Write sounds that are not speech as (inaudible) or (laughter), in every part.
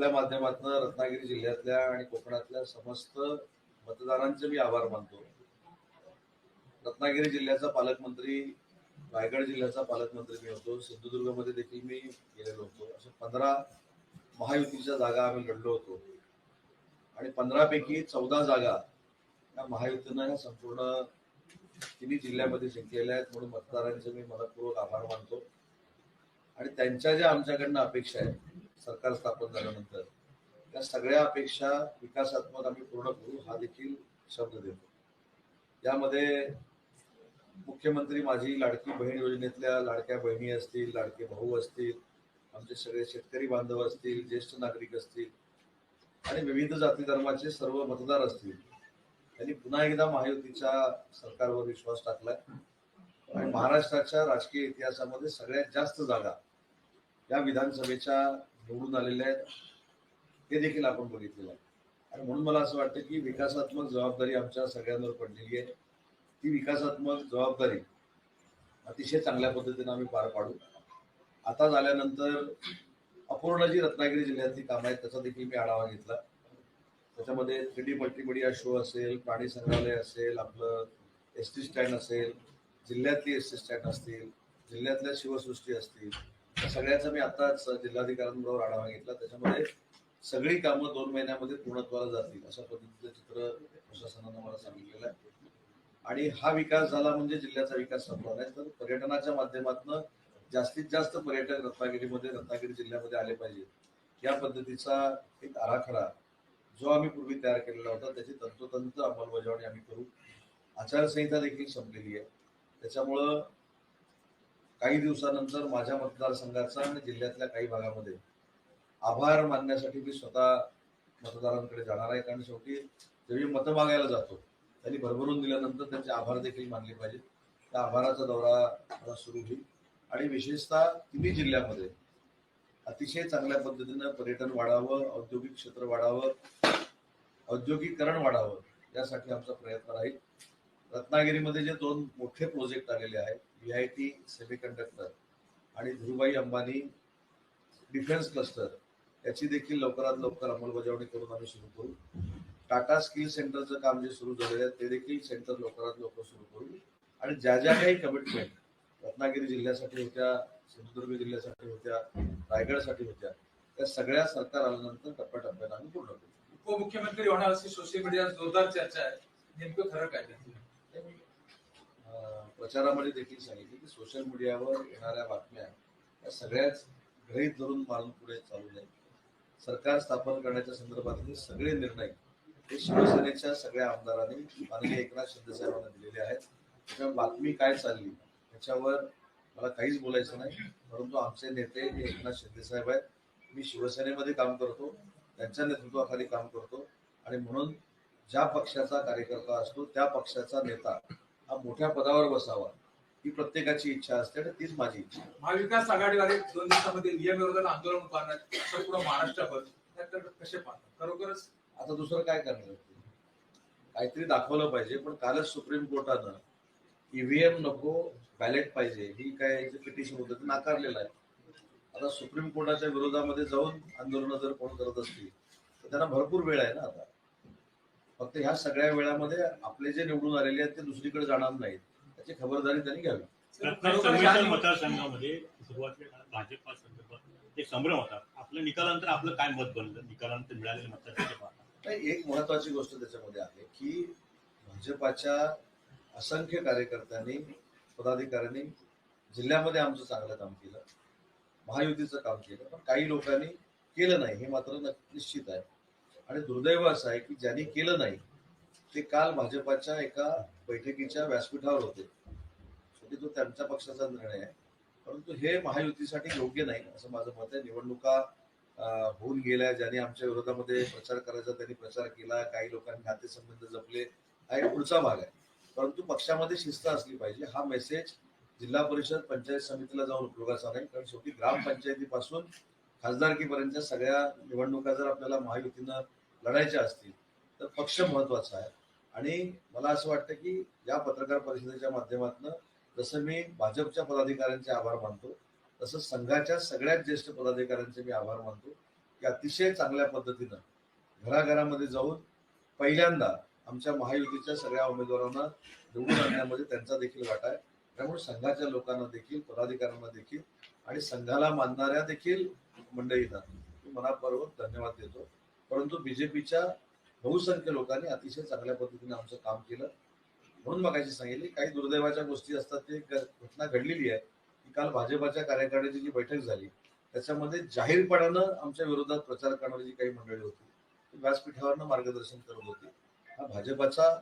आपल्या माध्यमातून रत्नागिरी जिल्ह्यातल्या आणि कोकणातल्या समस्त मतदारांचे मी आभार मानतो. रत्नागिरी जिल्ह्याचा पालकमंत्री रायगड जिल्ह्याचा पालकमंत्री मी होतो. सिंधुदुर्गमध्ये देखील मी गेलेलो होतो. अशा पंधरा महायुतीच्या जागा आम्ही लढलो होतो. आणि पंधरापैकी चौदा जागा या महायुतीनं संपूर्ण तिन्ही जिल्ह्यामध्ये जिंकलेल्या आहेत म्हणून मतदारांचे मी मनपूर्वक आभार मानतो. आणि त्यांच्या ज्या आमच्याकडनं अपेक्षा आहेत सरकार स्थापन झाल्यानंतर त्या सगळ्या अपेक्षा विकासात्मक आम्ही पूर्ण करू हा देखील शब्द देतो. यामध्ये मुख्यमंत्री माझी लाडकी बहीण योजनेतल्या लाडक्या बहिणी असतील लाडके भाऊ असतील आमचे सगळे शेतकरी बांधव असतील ज्येष्ठ नागरिक असतील आणि विविध जाती धर्माचे सर्व मतदार असतील त्यांनी पुन्हा एकदा महायुतीच्या सरकारवर विश्वास टाकलाय. आणि महाराष्ट्राच्या राजकीय इतिहासामध्ये सगळ्यात जास्त जागा या विधानसभेच्या निवडून आलेले आहेत ते देखील आपण बघितलेलं आहे. आणि म्हणून मला असं वाटतं की विकासात्मक जबाबदारी आमच्या सगळ्यांवर पडलेली आहे. ती विकासात्मक जबाबदारी अतिशय चांगल्या पद्धतीने आम्ही पार पाडू. आता झाल्यानंतर अपूर्ण जी रत्नागिरी जिल्ह्यातली कामं आहेत त्याचा देखील मी आढावा घेतला. त्याच्यामध्ये थ्री डी मल्टीमिडिया शो असेल प्राणी संग्रहालय असेल आपलं एस टी स्टँड असेल जिल्ह्यातली एस टी स्टँड असतील जिल्ह्यातल्या शिवसृष्टी असतील सगळ्याचा मी आताच जिल्हाधिकाऱ्यांबरोबर आढावा घेतला. त्याच्यामध्ये सगळी कामं दोन महिन्यामध्ये पूर्णत्वाला जातील अशा पद्धतीचं चित्र प्रशासनानं मला सांगितलेलं आहे. आणि हा विकास झाला म्हणजे जिल्ह्याचा विकास संपला नाही तर पर्यटनाच्या माध्यमातून जास्तीत जास्त पर्यटक रत्नागिरीमध्ये रत्नागिरी जिल्ह्यामध्ये आले पाहिजेत. या पद्धतीचा एक आराखडा जो आम्ही पूर्वी तयार केलेला होता त्याची तंतोतंत अंमलबजावणी आम्ही करू. आचारसंहिता देखील संपलेली आहे. त्याच्यामुळं काही दिवसानंतर माझ्या मतदारसंघाचा आणि जिल्ह्यातल्या काही भागामध्ये आभार मानण्यासाठी मी स्वतः मतदारांकडे जाणार आहे. कारण शेवटी जेव्हा मी मतं मागायला जातो त्यांनी भरभरून दिल्यानंतर त्यांचे आभार देखील मानले पाहिजेत. त्या आभाराचा दौरा सुरू होईल. आणि विशेषतः तिन्ही जिल्ह्यामध्ये अतिशय चांगल्या पद्धतीनं पर्यटन वाढावं औद्योगिक क्षेत्र वाढावं औद्योगिकरण वाढावं यासाठी आमचा प्रयत्न राहील. रत्नागिरीमध्ये जे दोन मोठे प्रोजेक्ट आलेले आहेत व्ही आय टी सेमीकंडक्टर आणि धीरुभाई अंबानी डिफेन्स क्लस्टर याची देखील लवकरात लवकर अंमलबजावणी करून आम्ही सुरू करू. टाटा स्किल सेंटरचं काम जे सुरू झालेलं आहे ते देखील सेंटर लवकरात लवकर सुरू करू. आणि ज्या ज्या काही कमिटमेंट रत्नागिरी जिल्ह्यासाठी होत्या सिंधुदुर्ग जिल्ह्यासाठी होत्या रायगडसाठी होत्या त्या सगळ्या सरकार आल्यानंतर टप्प्याटप्प्याने आम्ही पूर्ण करू. उपमुख्यमंत्री होणार अशी सोशल मीडियावर जोरदार चर्चा आहे. नेमकं खरं काय प्रचारामध्ये देखील सांगितले की सोशल मीडियावर येणाऱ्या बातम्या या सगळ्याच गृहीत धरून मारून पुढे चालू नये. सरकार स्थापन करण्याच्या संदर्भातले सगळे निर्णय हे शिवसेनेच्या सगळ्या आमदारांनी माननीय एकनाथ शिंदे साहेबांना दिलेले आहेत. त्याच्यामुळे बातमी काय चालली याच्यावर मला काहीच बोलायचं नाही. परंतु आमचे नेते हे एकनाथ शिंदे साहेब आहेत. मी शिवसेनेमध्ये काम करतो त्यांच्या नेतृत्वाखाली काम करतो. आणि म्हणून ज्या पक्षाचा कार्यकर्ता असतो त्या पक्षाचा नेता हा मोठ्या पदावर बसावा ही प्रत्येकाची इच्छा असते आणि तीच माझी इच्छा. महाविकास आघाडीवाले दोन दिवसामध्ये नियमविरोधात आंदोलन उभारणार संपूर्ण महाराष्ट्रभर कसे पाहतात खरोखरच? आता दुसरं काय करणार? काहीतरी दाखवलं पाहिजे पण कालच सुप्रीम कोर्टानं ईव्हीएम नको बॅलेट पाहिजे ही काय पिटिशन होतं ते नाकारलेलं आहे. आता सुप्रीम कोर्टाच्या विरोधामध्ये जाऊन आंदोलनं जर कोण करत असतील तर त्यांना भरपूर वेळ आहे ना आता. फक्त ह्या सगळ्या वेळामध्ये आपले जे निवडून आलेले आहेत ते दुसरीकडे जाणार नाहीत. त्याची खबरदारी त्यांनी घ्यावी. मतदारसंघामध्ये सुरुवातीला भाजपा संदर्भात एक संभ्रम होता आपल्या निकालानंतर आपलं काय मत बनलं? निकालानंतर मिळालेले नाही एक महत्वाची गोष्ट त्याच्यामध्ये आहे की भाजपाच्या असंख्य कार्यकर्त्यांनी पदाधिकाऱ्यांनी जिल्ह्यामध्ये आमचं चांगलं काम केलं महायुतीचं काम केलं पण काही लोकांनी केलं नाही हे मात्र निश्चित आहे. आणि दुर्दैव असं आहे की ज्यांनी केलं नाही ते काल भाजपाच्या एका बैठकीच्या व्यासपीठावर होते. शेवटी तो त्यांच्या पक्षाचा निर्णय आहे. परंतु हे महायुतीसाठी योग्य नाही असं माझं मत आहे. निवडणुका होऊन गेल्या ज्यांनी आमच्या विरोधामध्ये प्रचार करायचा त्यांनी प्रचार केला काही लोकांनी नातेसंबंध जपले हा एक पुढचा भाग आहे. परंतु पक्षामध्ये शिस्त असली पाहिजे. हा मेसेज जिल्हा परिषद पंचायत समितीला जाऊन उपयोगाचा नाही. कारण शेवटी ग्रामपंचायतीपासून खासदारकीपर्यंतच्या सगळ्या निवडणुका जर आपल्याला महायुतीनं लढायच्या असतील तर पक्ष महत्त्वाचा आहे. आणि मला असं वाटतं की या पत्रकार परिषदेच्या माध्यमातून जसं मी भाजपच्या पदाधिकाऱ्यांचे आभार मानतो तसं संघाच्या सगळ्यात ज्येष्ठ पदाधिकाऱ्यांचे मी आभार मानतो की अतिशय चांगल्या पद्धतीनं घराघरामध्ये जाऊन पहिल्यांदा आमच्या महायुतीच्या सगळ्या उमेदवारांना निवडून आणण्यामध्ये त्यांचा देखील वाटा आहे. त्यामुळे संघाच्या लोकांना देखील पदाधिकाऱ्यांना देखील आणि संघाला मानणाऱ्या देखील मंडळींना मी मनापूर्वक धन्यवाद देतो. परंतु बीजेपीच्या बहुसंख्य लोकांनी अतिशय चांगल्या पद्धतीने आमचं काम केलं. म्हणून मगाशी सांगितले काही दुर्दैवाच्या गोष्टी असतात ते घटना घडलेली आहे की काल भाजपाच्या कार्यकारिणीची जी बैठक झाली त्याच्यामध्ये जाहीरपणानं आमच्या विरोधात प्रचार करणारी जी काही मंडळी होती ती व्यासपीठावरनं मार्गदर्शन करत होती. हा भाजपाचा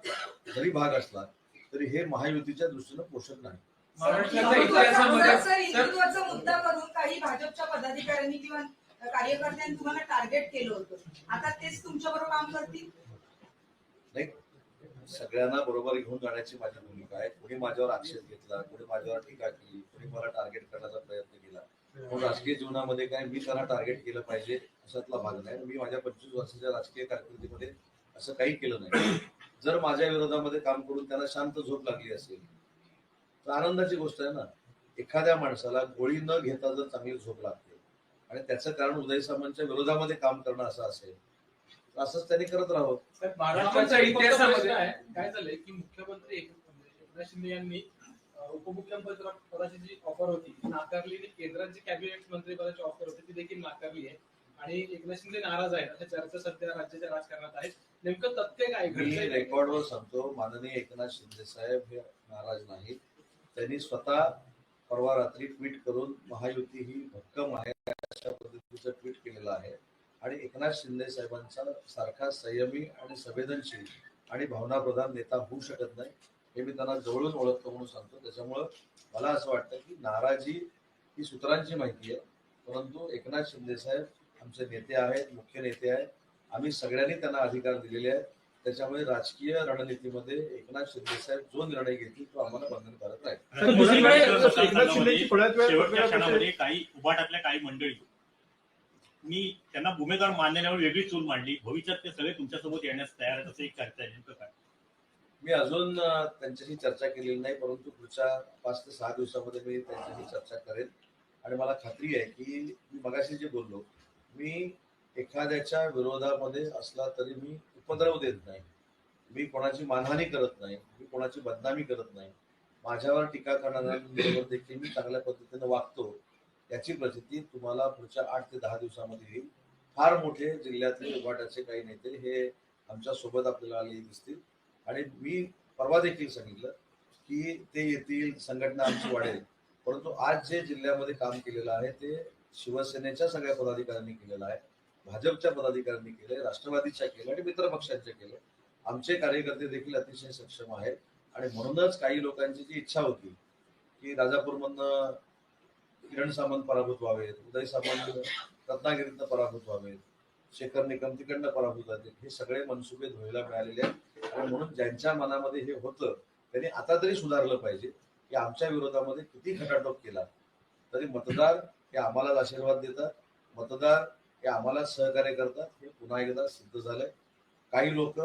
जरी भाग असला तरी हे महायुतीच्या दृष्टीनं पोषक नाही. महाराष्ट्राच्या इतिहासामध्ये हिंदुत्वाचा मुद्दा करून काही भाजपच्या पदाधिकाऱ्यांनी किंवा कार्यकर्त्यांनी तुम्हाला टार्गेट केलं होतं. आता तेच तुमच्या बरोबर काम करतील? नाही सगळ्यांना बरोबर घेऊन जाण्याची माझी भूमिका आहे. कोणी माझ्यावर आक्षेप घेतला कोणी माझ्यावर टीका केली कोणी मला टार्गेट करण्याचा प्रयत्न केला. पण राजकीय जीवनामध्ये काय मी त्यांना टार्गेट केलं पाहिजे अशातला भाग नाही. मी माझ्या पंचवीस वर्षाच्या राजकीय कारकिर्दीमध्ये असं काही केलं नाही. जर माझ्या विरोधामध्ये काम करून त्यांना शांत झोप लागली असेल तर आनंदाची गोष्ट आहे ना. एखाद्या माणसाला गोळी न घेता जर चांगली झोप लागते आणि त्याचं कारण उदय सामंतच्या विरोधामध्ये काम करणं असं असेल. तर असंच त्यांनी करत राहावं. महाराष्ट्राच्या इतिहासामध्ये काय झालंय की मुख्यमंत्री एक- एकनाथ शिंदे यांनी उपमुख्यमंत्री पदाची जी ऑफर होती ती नाकारली जी कॅबिनेट मंत्री पदाची ऑफर होती ती देखील नाकारली आहे. आणि एकनाथ शिंदे नाराज आहेत अशा चर्चा सध्या राज्याच्या राजकारणात आहेत. नेमकं तथ्य काय मी घडतंय रेकॉर्डवर सांगतो माननीय एकनाथ शिंदे साहेब हे नाराज नाहीत. त्यांनी स्वतः परवा रात्री ट्विट करून महायुती ही भक्कम आहे अशा पद्धतीचं ट्विट केलेलं आहे. आणि एकनाथ शिंदे साहेबांचा सारखा संयमी आणि संवेदनशील आणि भावनाप्रधान नेता होऊ शकत नाही हे मी त्यांना जवळून ओळखतो म्हणून सांगतो. त्याच्यामुळं मला असं वाटतं की नाराजी ही सूत्रांची माहिती आहे परंतु एकनाथ शिंदे साहेब आमचे नेते आहेत मुख्य नेते आहेत. आम्ही सगळ्यांनी त्यांना अधिकार दिलेले आहेत. त्याच्यामुळे राजकीय रणनीतीमध्ये एकनाथ शिंदे साहेब जो निर्णय घेतील तो आम्हाला बंधनकारक क्षणामध्ये काही उभाटातल्या काही मंडळी मी त्यांना भूमिका मानण्यावर वेगळी चूल मांडली. भविष्यात ते सगळे तुमच्यासोबत येण्यास तयार आहेत असं एक आहे. नेमकं काय? मी अजून त्यांच्याशी चर्चा केलेली नाही परंतु पुढच्या पाच ते सहा दिवसामध्ये मी त्यांच्याशी चर्चा करेन. आणि मला खात्री आहे की मी मगाशी जे बोललो मी एखाद्याच्या विरोधामध्ये असला तरी मी उपद्रव देत नाही. मी कोणाची मानहानी करत नाही. मी कोणाची बदनामी करत नाही. माझ्यावर टीका करणाऱ्यांबरोबर देखील मी चांगल्या पद्धतीने वागतो. याची प्रसिद्धी तुम्हाला पुढच्या आठ ते दहा दिवसामध्ये येईल. फार मोठे जिल्ह्यातले उभाटाचे काही नेते हे आमच्यासोबत आपल्याला आले दिसतील. आणि मी परवा देखील सांगितलं की ते येतील संघटना आमची वाढेल. परंतु आज जे जिल्ह्यामध्ये काम केलेलं आहे ते शिवसेनेच्या सगळ्या पदाधिकाऱ्यांनी केलेलं आहे. भाजपच्या पदाधिकाऱ्यांनी केले राष्ट्रवादीच्या केलं आणि मित्र पक्षांच्या केलं. आमचे कार्यकर्ते देखील अतिशय सक्षम आहेत. आणि म्हणूनच काही लोकांची जी इच्छा होती की राजापूरमधनं किरण सामंत पराभूत व्हावेत उदय सामंत रत्नागिरीतनं पराभूत व्हावेत शेखर निकम तिकडनं पराभूत झाले हे सगळे मनसुबे धुळीला मिळालेले आहेत. आणि म्हणून ज्यांच्या मनामध्ये हे होतं त्यांनी आता तरी सुधारलं पाहिजे की आमच्या विरोधामध्ये किती खटाटोप केला. तरी मतदार हे आम्हालाच आशीर्वाद देतात. मतदार हे आम्हाला सहकार्य करतात. हे पुन्हा एकदा सिद्ध झालंय. काही लोक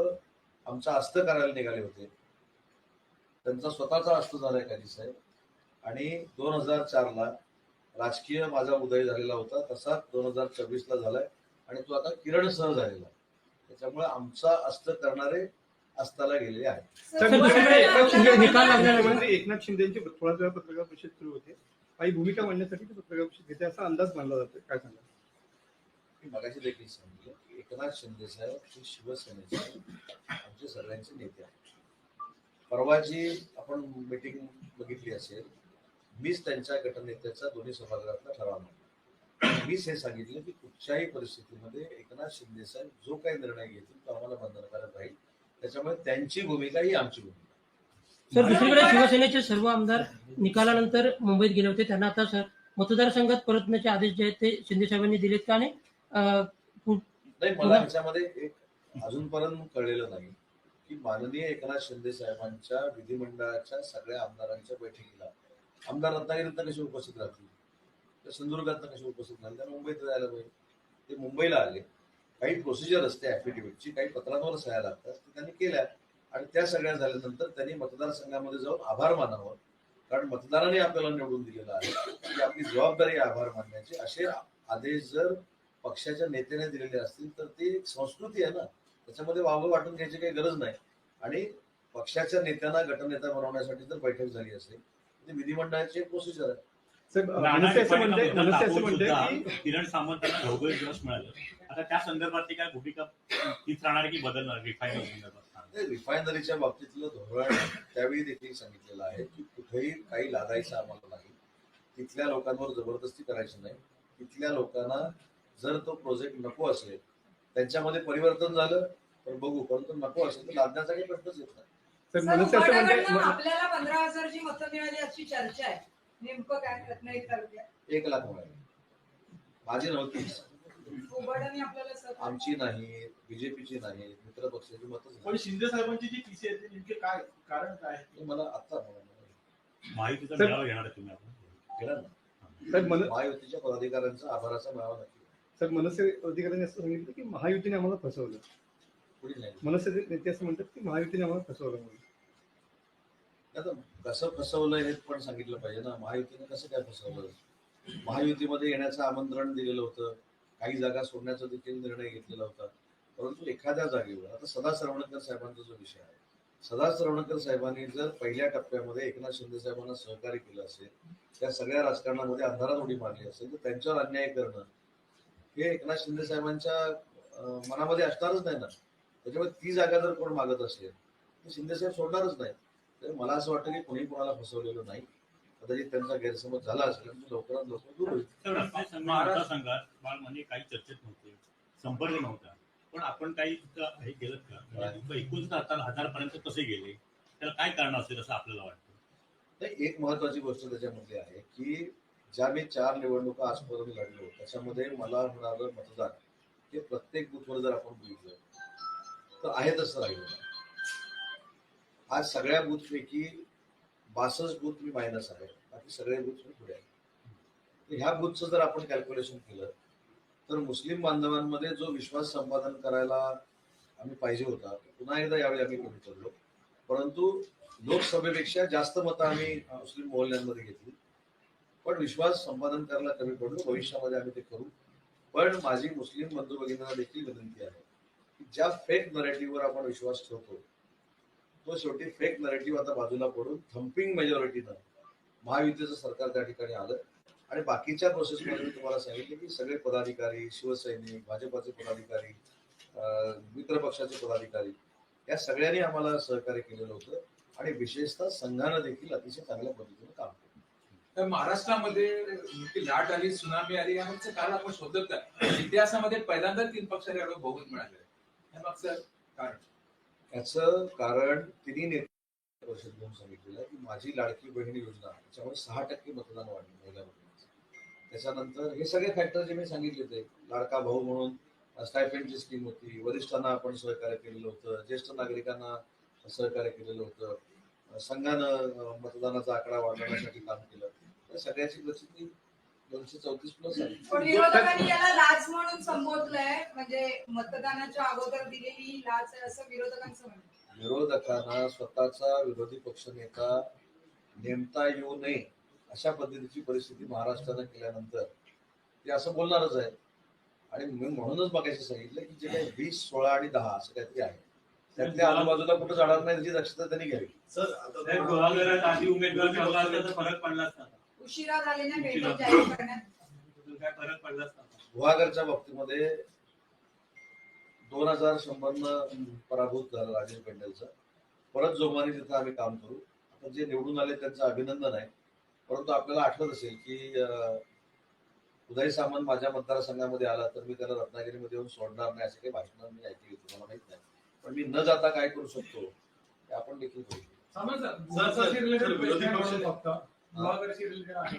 आमचा अस्त करायला निघाले होते. त्यांचा स्वतःचा अस्त झालाय काही साहेब आणि दोन हजार चारला राजकीय माझा उदय झालेला होता. तसा दोन हजार चोवीस ला झालाय. आणि तो आता किरण सह झालेला त्याच्यामुळे आमचा अस्त करणारे अस्ताला गेलेले आहेत. एकनाथ शिंदे थोड्याच वेळा पत्रकार परिषद सुरू होते. काही भूमिका मांडण्यासाठी ते पत्रकार परिषद घेते असा अंदाज मानला जातो काय सांगा मी मगाशी देखील सांगितलं की एकनाथ शिंदे साहेब हे शिवसेनेचे आमचे सगळ्यांचे नेते आहेत. परवा जी आपण मीटिंग बघितली असेल मीच त्यांच्या गटनेत्याचा दोन्ही सभागृहातला ठराव मांडला. मीच हे सांगितलं की कुठच्याही परिस्थितीमध्ये एकनाथ शिंदे साहेब जो काही निर्णय घेतील तो आम्हाला बंधनकारक राहील. त्याच्यामुळे त्यांची भूमिका ही आमची भूमिका सर दुसरीकडे शिवसेनेचे सर्व आमदार निकालानंतर मुंबईत गेले होते. त्यांना आता सर मतदारसंघात परतण्याचे आदेश जे आहेत ते शिंदे साहेबांनी दिलेत का अं, नाही मला ह्याच्यामध्ये एक अजूनपर्यंत कळलेलं नाही की माननीय एकनाथ शिंदे साहेबांच्या विधिमंडळाच्या सगळ्या आमदारांच्या बैठकीला आमदार रत्नागिरीतनं कसे उपस्थित राहतील? तर सिंधुदुर्गातनं कसे उपस्थित राहतील? त्यांना मुंबईत जायला पाहिजे. ते मुंबईला आले. काही प्रोसिजर असते ऍफिडेव्हिटची काही पत्रांवर सह्या लागतात ते त्यांनी केल्या. आणि त्या सगळ्या झाल्यानंतर त्यांनी मतदारसंघामध्ये जाऊन आभार मानावं. कारण मतदारांनी आपल्याला निवडून दिलेलं आहे. की आपली जबाबदारी आभार मानण्याची. असे आदेश जर पक्षाच्या नेत्याने दिलेले असतील तर ती एक संस्कृती आहे ना. त्याच्यामध्ये वावं वाटून घ्यायची काही गरज नाही. आणि पक्षाच्या नेत्यांना गटनेता बनवण्यासाठी जर बैठक झाली असेल. तर ती विधिमंडळाची एक प्रोसिजर आहे. किरण सामंतांना घवघवीत यश मिळालं. आता त्या संदर्भातली काय भूमिका तीच राहणार की बदलणार रिफायनरी संदर्भात रिफायनरीच्या बाबतीतलं धोरण त्यावेळी देखील सांगितलेलं आहे की कुठेही काही लादायचं आम्हाला नाही. तिथल्या लोकांवर जबरदस्ती करायची नाही. तिथल्या लोकांना जर तो प्रोजेक्ट नको असेल त्यांच्यामध्ये परिवर्तन झालं तर बघू. परंतु नको असेल तर लादण्याचा काही प्रश्नच येत नाही. उबाटाकडनं आपल्याला पंधरा हजारची मतं मिळाली अशी चर्चा आहे. नेमकं काय रत्नागिरी तालुक्यात एक लाख मिळाले. माझी सहकार्य- आमची नाही बीजेपीची नाही मित्र पक्षाची मतच पण नाही शिंदे साहेबांची जी टीसी आहे नेमके काय कारण काय हे मला म्हणाले. माहितीचा मेळावा घेणार आहे तुम्ही आपण. महायुतीच्या पदाधिकाऱ्यांचा आभाराचा मेळावा नक्की साहेब मनसे अधिकाऱ्यांनी असं सांगितलं की महायुतीने आम्हाला फसवलं. मनसे नेते असं म्हणतात की महायुतीने आम्हाला फसवलं म्हणून. आता कसं फसवलं हे पण सांगितलं पाहिजे ना. महायुतीने कसं काय फसवलं? महायुतीमध्ये येण्याचं आमंत्रण दिलेलं होतं. काही जागा सोडण्याचा देखील निर्णय घेतलेला होता. परंतु एखाद्या जागेवर आता सदा सरवणकर साहेबांचा जो विषय आहे सदा सरवणकर साहेबांनी जर पहिल्या टप्प्यामध्ये एकनाथ शिंदे साहेबांना सहकार्य केलं असेल त्या सगळ्या राजकारणामध्ये अंधारात उडी मारली असेल तर त्यांच्यावर अन्याय करणं हे एकनाथ शिंदे साहेबांच्या मनामध्ये असणारच नाही ना. त्याच्यामुळे ती जागा जर कोण मागत असेल तर शिंदे साहेब सोडणारच नाही तर मला असं वाटतं की कोणी कोणाला फसवलेलं नाही. कदाचित त्यांचा गैरसमज झाला असेल लवकरात लवकर दूर होईल. म्हणजे काही चर्चेत नव्हते. संपर्क नव्हता. पण आपण काही हे केलं का? म्हणजे एकूण हजार हजार पर्यंत कसे गेले? त्याला काय कारण असेल असं आपल्याला वाटतं? एक महत्वाची गोष्ट त्याच्यामध्ये आहे की ज्या मी चार निवडणुका आजपर्यंत लढलो त्याच्यामध्ये मला होणारं मतदान हे प्रत्येक बुथवर जर आपण बघितलं तर आहे तसं राहिलं आज सगळ्या बूथपैकी बासष्ट बूथ मी मायनस आहे बाकी सगळे बूथ मी पुढे आहे तर ह्या बूथचं जर आपण कॅल्क्युलेशन केलं तर मुस्लिम बांधवांमध्ये जो विश्वास संपादन करायला आम्ही पाहिजे होता पुन्हा एकदा यावेळी आम्ही कमी करलो. परंतु लोकसभेपेक्षा जास्त मतं आम्ही मुस्लिम मोहल्ल्यांमध्ये घेतली. पण विश्वास संपादन करायला कमी पडलो. भविष्यामध्ये आम्ही ते करू. पण माझी मुस्लिम बंधू भगिनींना देखील विनंती आहे की ज्या फेक नरेटिव्हवर आपण विश्वास ठेवतो तो शेवटी फेक नरेटिव्ह आता बाजूला पडून थम्पिंग मेजॉरिटीनं महायुतीचं सरकार त्या ठिकाणी आलं. आणि बाकीच्या प्रोसेसमध्ये मी तुम्हाला सांगितलं की सगळे पदाधिकारी शिवसैनिक भाजपाचे पदाधिकारी मित्र पक्षाचे पदाधिकारी या सगळ्यांनी आम्हाला सहकार्य केलेलं होतं. आणि विशेषतः संघानं देखील अतिशय चांगल्या पद्धतीनं काम केलं. तर महाराष्ट्रामध्ये लाट आली सुनामी आली यामागचं कारण आपण शोधत इतिहासामध्ये पहिल्यांदा तीन पक्षाला एवढं बहुमत मिळालं. यामागचं कारण? याचं कारण तिन्ही नेते परिषद सांगितलेलं की माझी लाडकी बहीण योजना त्याच्यामुळे सहा टक्के मतदान वाढलं महिला त्याच्यानंतर हे सगळे फॅक्टर जे मी सांगितले ते लाडका भाऊ म्हणून स्टायपेंडची स्कीम होती वरिष्ठांना आपण सहकार्य केलेलं होतं ज्येष्ठ नागरिकांना सहकार्य केलेलं होतं संघानं मतदानाचा आकडा वाढवण्यासाठी काम केलं. सगळ्याची प्रचिती दोनशे चौतीस प्लस आहे. पण विरोधकांनी याला लाच म्हणून संबोधलंय म्हणजे मतदानाच्या अगोदर दिलेली लाच आहे असं विरोधकांचं म्हणणं आहे. विरोधकांना स्वतःचा विरोधी पक्षनेता नेमता येऊ नये अशा पद्धतीची परिस्थिती महाराष्ट्रानं केल्यानंतर ते असं बोलणारच आहे आणि मी म्हणूनच बघायचं सांगितलं की जे काही वीस सोळा आणि दहा असं काहीतरी आहे त्यातल्या आजूबाजूला कुठं जाणार नाही त्याची दक्षता त्यांनी घ्यावी. गुहागरात आधी उमेदवार ठरला असता तर फरक पडला असता. उशिरा झालेल्या मेळाव्यात जाहीर करण्यात काय फरक पडला असता गुहागरच्या बाबतीमध्ये दोन हजार शंभरनं पराभूत झालं राजेश पेंडलचं. परत जोमाने तिथं आम्ही काम करू. आता जे निवडून आले त्यांचं अभिनंदन आहे. परंतु आपल्याला आठवत असेल की अं, उदय सामंत माझ्या मतदारसंघामध्ये आला तर मी त्याला रत्नागिरीमध्ये येऊन सोडणार नाही असे काही भाषण मी ऐकली होती. मला माहीत नाही. पण मी न जाता काय करू शकतो ते आपण देखील करू शकतो. सामंत सर, सर, भास्करशी सर, related विरोधी question पक्ष- आहे फक्त गुहागरशी रिलेटेड आहे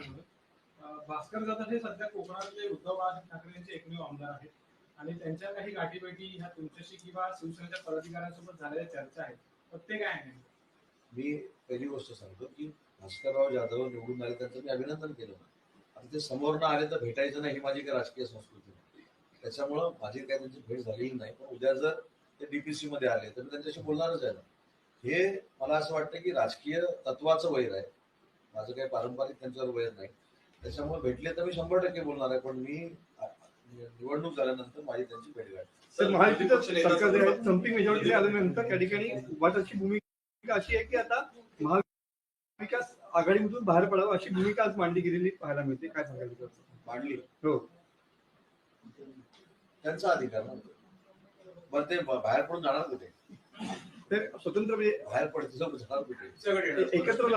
भास्कर जाधव हे सध्या कोकणातले उद्धव राज ठाकरे यांचे एकमेव आमदार आहेत. आणि त्यांच्या काही गाठीभेटी ह्या तुमच्याशी किंवा शिवसेनेच्या पदाधिकाऱ्यांसोबत झालेल्या चर्चा आहेत. तर ते काय आहे? मी पहिली गोष्ट सांगतो की भास्करराव जाधव निवडून आले त्यांचं मी अभिनंदन केलं. आता ते समोर न आले तर भेटायचं नाही ही माझी काही राजकीय संस्कृती नाही. त्याच्यामुळं माझी काही त्यांची भेट झालेली नाही. पण उद्या जर ते डीपीसी मध्ये आले तर मी त्यांच्याशी बोलणारच आहे. ना हे मला असं वाटतं की राजकीय तत्वाचं वैर आहे. माझं काही पारंपरिक त्यांच्यावर वैर नाही. त्याच्यामुळे भेटले तर मी शंभर टक्के बोलणार आहे पण मी निवडणूक झाल्यानंतर माझी त्यांची भेट गाठी तर महायुतीचं सरकार जे आहे संपिंग मेजॉरिटी आल्यानंतर त्या ठिकाणी उभाटाची भूमिका अशी आहे की आता महाविकास आघाडीमधून बाहेर पडावं अशी भूमिका आज मांडली गेलेली पाहायला मिळते. काय सांगायचं त्याचं? मांडली. हो. त्यांचा अधिकार ना बरं ते बाहेर पडून जाणार कुठे? तर स्वतंत्र म्हणजे बाहेर पडते एकत्र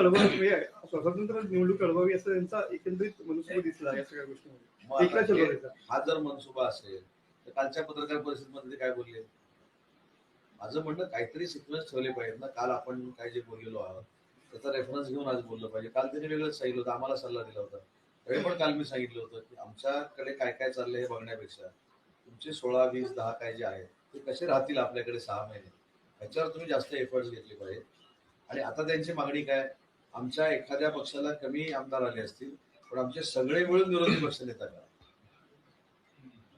स्वतंत्र निवडणूक लढवावी असं त्यांचा एकंदरीत मनुष्य दिसला. या सगळ्या गोष्टीमध्ये. हे- जर मनसुबा असेल तर कालच्या पत्रकार परिषदेमध्ये ते काय बोलले? माझं म्हणणं काहीतरी सिक्वेन्स ठेवले पाहिजेत ना. काल आपण काय जे बोललेलो आहोत त्याचा रेफरन्स घेऊन आज बोललं पाहिजे. काल त्यांनी वेगळंच सांगितलं होतं आम्हाला सल्ला दिला होता. त्यावेळी पण काल मी सांगितलं होतं की आमच्याकडे काय काय चाललंय हे बघण्यापेक्षा तुमचे सोळा वीस दहा काय जे आहेत ते कसे राहतील आपल्याकडे सहा महिने? ह्याच्यावर तुम्ही जास्त एफर्ट्स घेतले पाहिजे आणि आता त्यांची मागणी काय? आमच्या एखाद्या पक्षाला कमी आमदार आले असतील पण आमचे सगळे मिळून विरोधी पक्ष नेता करा.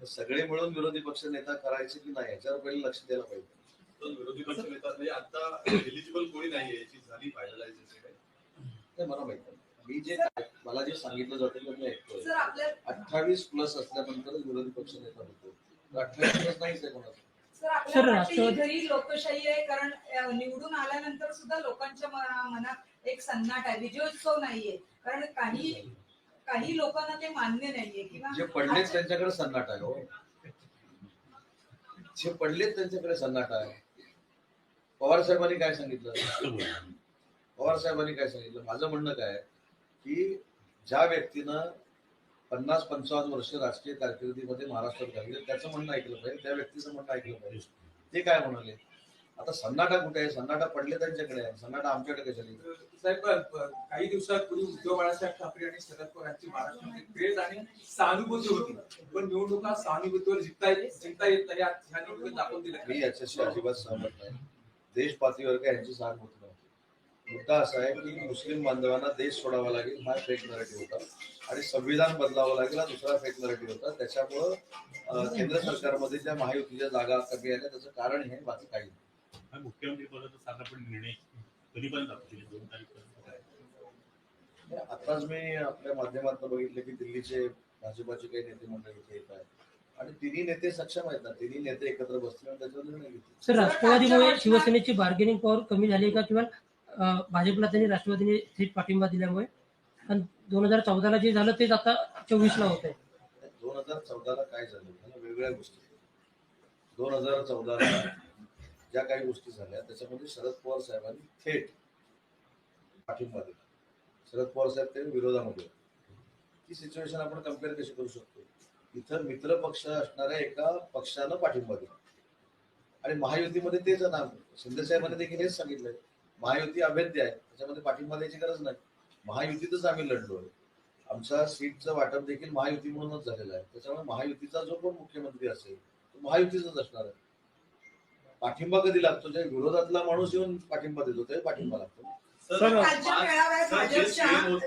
सगळे मिळून विरोधी पक्ष नेता करायचे की नाही याच्यावर पहिले लक्ष द्यायला पाहिजे. विरोधी पक्ष नेता म्हणजे आता एलिजिबल कोणी नाहीये याची झाली फायनलायझेशन ते मला माहीत नाही. मी जे मला जे सांगितलं जातं ते मी ऐकतोय. अठ्ठावीस प्लस असल्यानंतरच विरोधी पक्ष नेता होतो. अठ्ठावीस प्लस नाहीच आहे कोणाचं. सर ही राष्ट्रवादी- खरी लोकशाही आहे कारण निवडून आल्यानंतर सुद्धा लोकांच्या मनात एक सन्नाट आहे विजयोत्सव नाहीये. कारण काही काही लोकांना ते मान्य नाहीये किंवा जे पडलेत त्यांच्याकडे सन्नाटा आहे हो. जे पडलेत त्यांच्याकडे सन्नाटा आहे. पवार साहेबांनी काय सांगितलं? पवार साहेबांनी काय सांगितलं? माझं म्हणणं काय आहे की ज्या व्यक्तीनं पन्नास पंचावन्न वर्ष राजकीय कारकिर्दीमध्ये महाराष्ट्रात घालले. त्याचं म्हणणं ऐकलं पाहिजे त्या व्यक्तीचं म्हणणं ऐकलं पाहिजे. ते काय म्हणाले? आता सन्नाटा कुठे आहे? सन्नाटा पडले त्यांच्याकडे आहे. सन्नाटा आमच्याकडे कशाला येईल? साहेब काही दिवसापूर्वी उद्धव बाळासाहेब ठाकरे आणि शरद पवार यांची महाराष्ट्रामध्ये क्रेज आणि सहानुभूती होती. पण निवडणुका सहानुभूतीवर जिंकता येत जिंकता येत नाही. या ह्या निवडणुकीत दाखवून दिलं. मी याच्याशी अजिबात सहमत नाही. देश पातळीवर काय यांची सहानुभूती मुद्दा असा आहे की मुस्लिम बांधवांना देश सोडावा लागेल हा फेक नरेटिव्ह होता. आणि संविधान बदलावं लागेल हा दुसरा फेक नरेटिव्ह होता. त्याच्यामुळं केंद्र सरकारमध्ये ज्या महायुतीच्या जागा कमी आल्या त्याचं कारण हे बाकी काही नाही. हा मुख्यमंत्री पदाचा साधारण निर्णय कधीपर्यंत दोन तारीख हे आताच मी आपल्या माध्यमातून बघितलं की दिल्लीचे भाजपाचे काही नेते मंडळी इथे येत आहेत. आणि तिन्ही नेते सक्षम आहेत ना तिन्ही नेते एकत्र बसले आणि त्याच्यावर निर्णय घेतले. सर राष्ट्रवादीमुळे शिवसेनेची बार्गेनिंग पॉवर कमी झाली का? किंवा भाजपला त्यांनी राष्ट्रवादीने थेट पाठिंबा दिल्यामुळे. आणि दोन हजार चौदाला जे झालं तेच आता चोवीसला होत आहे दोन हजार चौदाला काय झालं? वेगवेगळ्या गोष्टी. दोन हजार चौदाला ज्या काही गोष्टी झाल्या त्याच्यामध्ये शरद पवार साहेबांनी थेट पाठिंबा दिला. शरद पवार साहेब ते विरोधामध्ये ती सिच्युएशन आपण कंपेअर कशी करू शकतो? इथं मित्र पक्ष असणाऱ्या एका पक्षानं पाठिंबा दिला. आणि महायुतीमध्ये तेच नाम ना शिंदे साहेबांनी देखील हेच सांगितलंय. महायुती अभेद्य आहे. त्याच्यामध्ये पाठिंबा द्यायची गरज नाही. महायुतीतच आम्ही लढलोय आमचा सीटचं वाटप देखील महायुती म्हणूनच झालेलं आहे. त्याच्यामुळे महायुतीचा जो कोण मुख्यमंत्री असेल तो महायुतीचाच असणार आहे. पाठिंबा कधी लागतो? ज्या विरोधातला माणूस येऊन पाठिंबा देतो ते पाठिंबा लागतो जे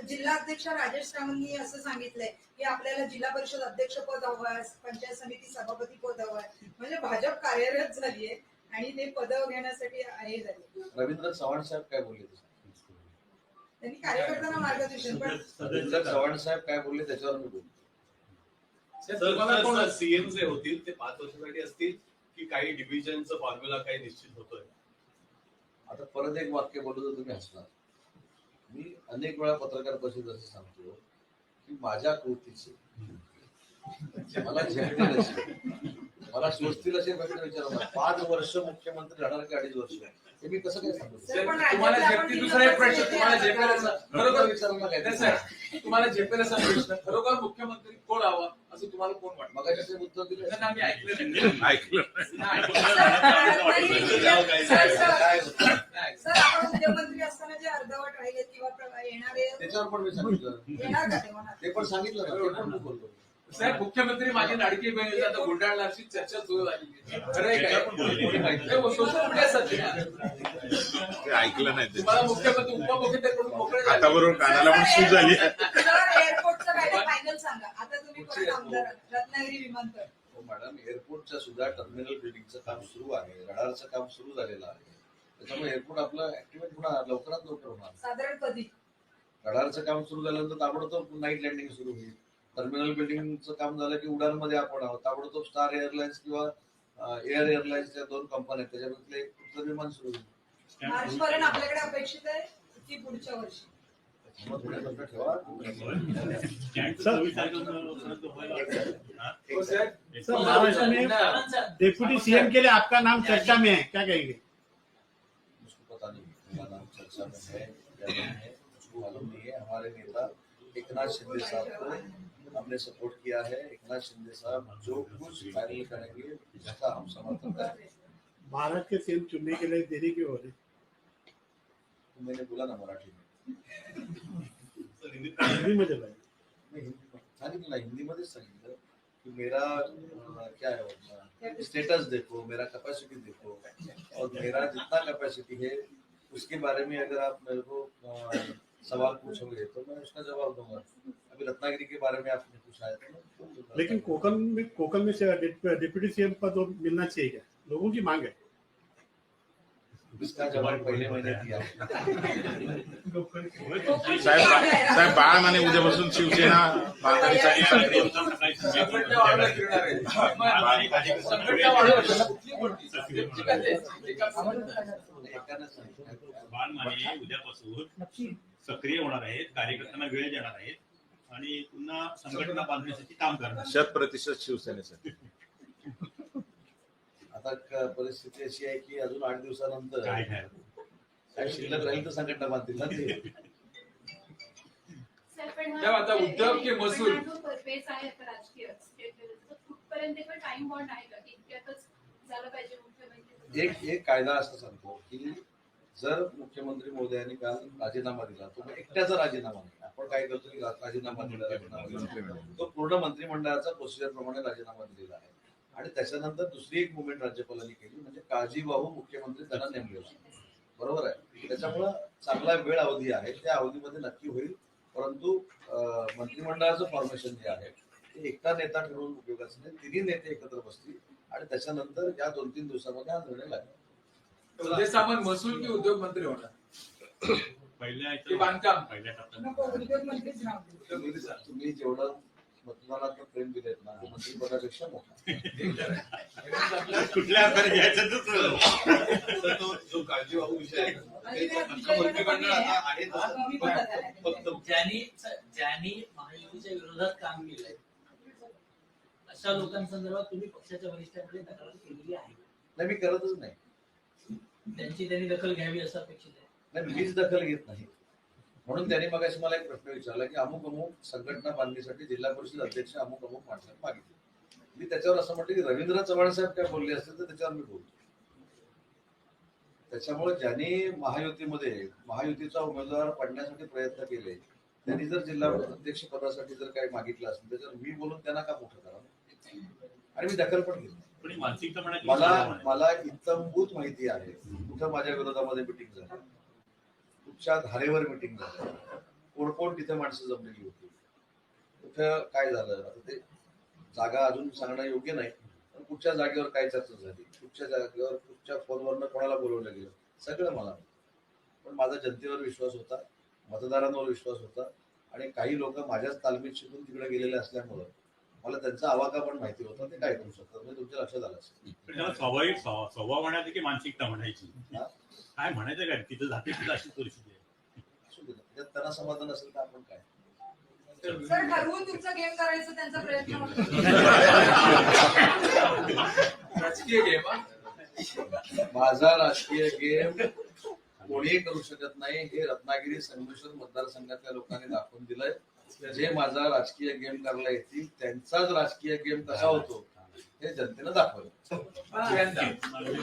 जिल्हाध्यक्ष राजेश रावांनी असं सांगितलंय की आपल्याला जिल्हा परिषद अध्यक्ष पद हवं आहे पंचायत समिती सभापती पद हवं आहे. म्हणजे भाजप कार्यरत झालीये. आणि ते पद घेण्यासाठी हे झाले रवींद्र चव्हाण साहेब काय बोलले? त्यांनी कार्यकर्त्यांना मार्गदर्शन पण रवींद्र चव्हाण साहेब काय बोलले त्याच्यावर मी बोलतो. सीएम जे होतील ते पाच वर्षासाठी असतील की काही डिव्हिजनचं फॉर्म्युला काही निश्चित होतोय? आता परत एक वाक्य बोलू तर तुम्ही हसणार. मी अनेक वेळा पत्रकार परिषद असं सांगतो की माझ्या कृतीचे मला मला स्वस्तील असे प्रश्न विचारला पाच वर्ष मुख्यमंत्री राहणार की अडीच वर्ष? हे मी कसं काय सांगू? सर, पण तुम्हाला आपण दुसरा एक प्रश्न तुम्हाला झेपेल खरोखर विचारला काय साहेब, तुम्हाला झेपेल असा प्रश्न खरोखर मुख्यमंत्री कोण हवा असं तुम्हाला कोण वाटतं? मग ते उत्तर दिले. आम्ही ऐकलं जिल्ह्यात- (laughs) सर, सर. सर, आपण मुख्यमंत्री असताना जे अर्धवट राहिले किंवा येणारे त्याच्यावर पण मी सांगितलं. ते पण सांगितलं ना ते पण मी बोलतो. साहेब मुख्यमंत्री माझी लाडकी बहीण आता गुंडाळला अशी चर्चा सुरू झाली. खरं आहे काय? सोशल मीडिया ऐकलं नाही ते तुम्हाला मुख्यमंत्री उपमुख्यमंत्र्यांकडून मोकळे झाले. आता बरोबर कानाला पण झाली सर एअरपोर्टचं काय फायनल सांगा. आता तुम्ही परत आमदार रत्नागिरी विमानतळ. हो मॅडम एअरपोर्टच्या सुद्धा टर्मिनल बिल्डिंगचं काम सुरू आहे. रडारचं काम सुरू झालेलं आहे. त्याच्यामुळे एअरपोर्ट आपलं ऍक्टिव्हेट होणार लवकरात लवकर होणार. साधारण कधी रडारचं काम सुरू झाल्यानंतर ताबडतोब नाईट लँडिंग सुरू होईल. टर्मिनल बिल्डिंगचं काम झालं की उडानमध्ये आपण आहोत. ताबडतोब स्टार एअरलाइन्स किंवा एअर एअरलाइन्स त्या दोन कंपन्या आहेत. त्याच्यापैकी एक कुठलं विमान सुरू होईल मार्च पर्यंत आपल्याकडे अपेक्षित आहे की पुढच्या वर्षी? सीएम के लिए आपका नाम चर्चा में है क्या कहेंगे? उसको पता नहीं मेरा नाम चर्चा में है या नहीं है उसको मालूम नहीं है। हमारे नेता एकनाथ शिंदे साहब को हमने सपोर्ट किया है। एकनाथ शिंदे साहब जो कुछ फाइनल करेंगे उसका हम समर्थन करेंगे भारत के सीएम चुनने के लिए देरी क्यों हो रही? तो मैंने बोला ना मराठी में। हिंदी में चला हिंदी में सांगितलं सांगितलं मेरा अं, क्या है स्टेटस देखो मेरा कैपेसिटी देखो और मेरा जितना कैपेसिटी है उसके बारे में अगर आप मेरे को सवाल पूछोगे तो मैं उसका जवाब दूंगा अभी रत्नागिरी के बारे में आपने पूछा है तो मैं बोल दूंगा। लेकिन कोकम में कोकम में से डिप- डिप्टी सीएम पद तो मिलना चाहिए क्या लोगों की मांग है इसका जवाब पहले मैंने दिया साहेब साहेब बाळा माने उद्यापासून शिवसेना बांधणीसाठी सक्रिय सकाळी संघटना वाढवल्या फिरणार आहे. मग संघटना वाढवल्या ना, कुठली कोणती? SFची का ते? SFची का? एकानं सांगितलं. बाल माने उद्यापासून सक्रिय होणार आहेत कार्यकर्त्यांना वेळ देणार आहेत आणि पुन्हा संघटना बांधण्यासाठी काम करणार शत प्रतिशत शिवसेनेसाठी आता परिस्थिती अशी आहे की अजून आठ दिवसानंतर काय काय काय शिल्लक राहील तर संघटना बांधतील ना ते. तेव्हा आता उद्योग की महसूल? पेच आहे आता राजकीय state level चं. तर कुठपर्यंत एक टाइम बॉन्ड आहे का? की इतक्यातच झालं पाहिजे मुख्यमंत्री. एक एक कायदा असं सांगतो की जर मुख्यमंत्री महोदयांनी काल राजीनामा दिला तो एकट्याचा राजीनामा नाही. आपण काय करतो की राजीनामा दिला राजीनामा. तो पूर्ण मंत्रिमंडळाचा प्रोसिजर प्रमाणे राजीनामा दिलेला आहे. आणि त्याच्यानंतर दुसरी एक मुवमेंट राज्यपालांनी केली म्हणजे काळजीवाहू मुख्यमंत्री त्यांना नेमले होते. बरोबर आहे? त्याच्यामुळं चांगला वेळ अवधी आहे. त्या अवधीमध्ये नक्की होईल. परंतु मंत्रिमंडळाचं फॉर्मेशन जे आहे ते एकटा नेता ठरवून उपयोगाचं नाही. तिन्ही नेते एकत्र बसतील. आणि त्याच्यानंतर या दोन तीन दिवसामध्ये हा निर्णय लागेल. उदय सामंत महसूल की उद्योग मंत्री होणार? पहिल्या बांधकाम. पहिल्या टप्प्यात. तुम्ही जेवढं प्रेम दिलेत ना ते मंत्रिपदापेक्षा मोठा. कुठल्या घ्यायचं जो काळजीवाहू विषय आहे मंत्रिमंडळ आता आहे. फक्त ज्यांनी ज्यांनी महायुतीच्या विरोधात काम केलंय अशा लोकांसंदर्भात तुम्ही पक्षाच्या वरिष्ठांकडे तक्रार केलेली आहे. नाही मी करतच नाही. त्यांची त्यांनी दखल घ्यावी असं अपेक्षित आहे. नाही मीच दखल घेत नाही. म्हणून त्यांनी मग मला एक प्रश्न विचारला की अमुक अमुक संघटना बांधणीसाठी जिल्हा परिषद अध्यक्ष अमुक अमुक माणसाने मागितले. मी त्याच्यावर असं म्हटलं की रवींद्र चव्हाण साहेब काय बोलले असतील तर त्याच्यावर मी बोलतो. त्याच्यामुळे ज्यांनी महायुतीमध्ये महायुतीचा उमेदवार पडण्यासाठी प्रयत्न केले त्यांनी जर जिल्हा अध्यक्ष पदासाठी जर काही मागितलं असेल त्याच्यावर मी बोलून त्यांना का मोठं करावं? आणि मी दखल पण घेतली. मला. मला इत्तमभूत माहिती आहे. कुठं माझ्या विरोधामध्ये मिटिंग झाली? कुठच्या धारेवर मिटिंग झाली? कोण कोण तिथे माणसं जमलेली होती? कुठं काय झालं? आता ते जागा अजून सांगणं योग्य नाही पण कुठच्या जागेवर काय चर्चा झाली? कुठच्या जागेवर कुठच्या फोनवरनं कोणाला बोलवलं गेलं? सगळं मला. पण माझा जनतेवर विश्वास होता मतदारांवर विश्वास होता आणि काही लोक माझ्याच तालमीत शिकून तिकडे गेलेले असल्यामुळं मला त्यांचा आवाका पण माहिती होता ते काय करू शकतात? म्हणजे तुमच्या लक्षात आलं असेल. त्याला स्वाभाविक स्वभाव म्हणायचं की मानसिकता म्हणायची. हा? काय म्हणायचं काय? तिथं जाते तिथं अशी परिस्थिती आहे. त्यांना समाधान असेल तर आपण काय? सर ठरवून तुमचा गेम करायचा त्यांचा प्रयत्न होता. राजकीय गेम. माझा राजकीय गेम कोणीही करू शकत नाही. हे रत्नागिरी संगमेश्वर मतदारसंघातल्या लोकांनी दाखवून दिलंय. जे माझा राजकीय गेम करायला येतील त्यांचाच राजकीय गेम कसा होतो. हे जनतेनं दाखवलं.